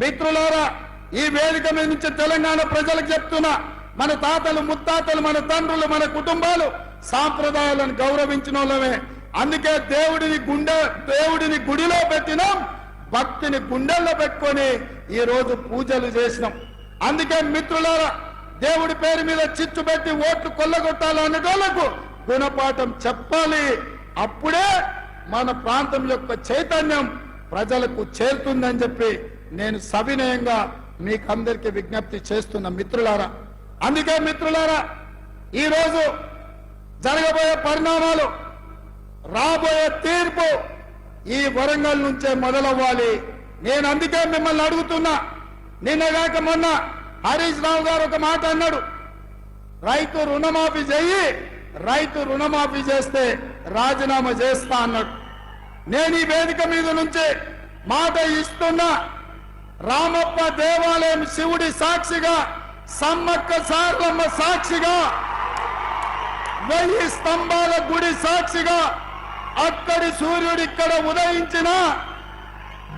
మిత్రులారా ఈ వేదిక మీద నుంచి తెలంగాణ ప్రజలకు చెప్తున్నా మన తాతలు ముత్తాతలు మన తండ్రులు మన కుటుంబాలు సాంప్రదాయాలను గౌరవించిన వాళ్ళమే. అందుకే దేవుడిని గుండె దేవుడిని గుడిలో పెట్టినాం భక్తిని గుండెల్లో పెట్టుకొని ఈ రోజు పూజలు చేసినాం. అందుకే మిత్రులారా దేవుడి పేరు మీద చిచ్చు పెట్టి ఓట్లు కొల్లగొట్టాలనేటోళ్ళకు గుణపాఠం చెప్పాలి. అప్పుడే మన ప్రాంతం యొక్క చైతన్యం ప్రజలకు చేరుతుందని చెప్పి నేను సవినయంగా మీకు అందరికీ విజ్ఞప్తి చేస్తున్న మిత్రులారా. అందుకే మిత్రులారా ఈరోజు జరగబోయే పరిణామాలు రాబోయే తీర్పు ఈ వరంగల్ నుంచే మొదలవ్వాలి. నేను అందుకే మిమ్మల్ని అడుగుతున్నా. నిన్నగాక మొన్న హరీష్ రావు గారు ఒక మాట అన్నాడు. రైతు రుణమాఫీ చెయ్యి రైతు రుణమాఫీ చేస్తే రాజీనామా చేస్తా అన్నాడు. నేను ఈ వేదిక మీద నుంచి మాట ఇస్తున్నా. రామప్ప దేవాలయం శివుడి సాక్షిగా సమ్మక్క సారలమ్మ సాక్షిగా వెయ్యి స్తంభాల గుడి సాక్షిగా అక్కడి సూర్యుడు ఇక్కడ ఉదయించిన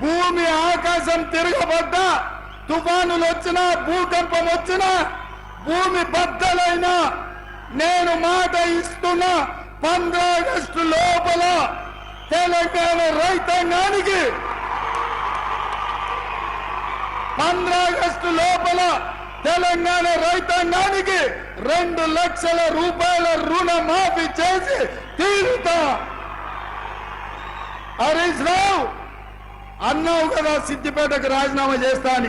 భూమి ఆకాశం తిరగబడ్డ తుఫానులు వచ్చినా భూకంపం వచ్చినా భూమి బద్దలైనా నేను మాట ఇస్తున్న పంద్రాగస్టు లోపల తెలంగాణ రైతాంగానికి ఆగస్టు లోపల తెలంగాణ రైతాంగానికి రెండు లక్షల రూపాయల రుణమాఫీ చేసి తీరుతా. హరీష్ రావు అన్నావు కదా సిద్దిపేటకు రాజీనామా చేస్తా అని.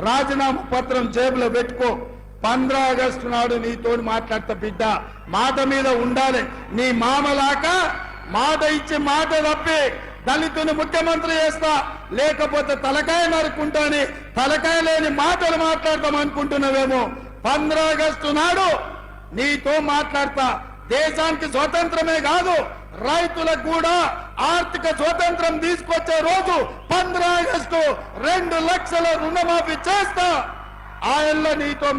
రాజీనామా పత్రం జేబులో పెట్టుకో. పంద్ర ఆగస్టు నాడు నీతో మాట్లాడతా బిడ్డ. మాట మీద ఉండాలి. నీ మామలాక మాట ఇచ్చి మాట తప్పి. దళితుని ముఖ్యమంత్రి చేస్తా. లేకపోతే తలకాయ నరుకుంటాని తలకాయ లేని మాటలు మాట్లాడతాం అనుకుంటున్నావేమో. పంద్రా ఆగస్టు నాడు నీతో మాట్లాడతా. దేశానికి స్వతంత్రమే కాదు రైతులకు కూడా ఆర్థిక స్వతంత్రం తీసుకొచ్చే రోజు పంద్రా ఆగస్టు రెండు లక్షల రుణమాఫీ చేస్తా. ఆయన నీతో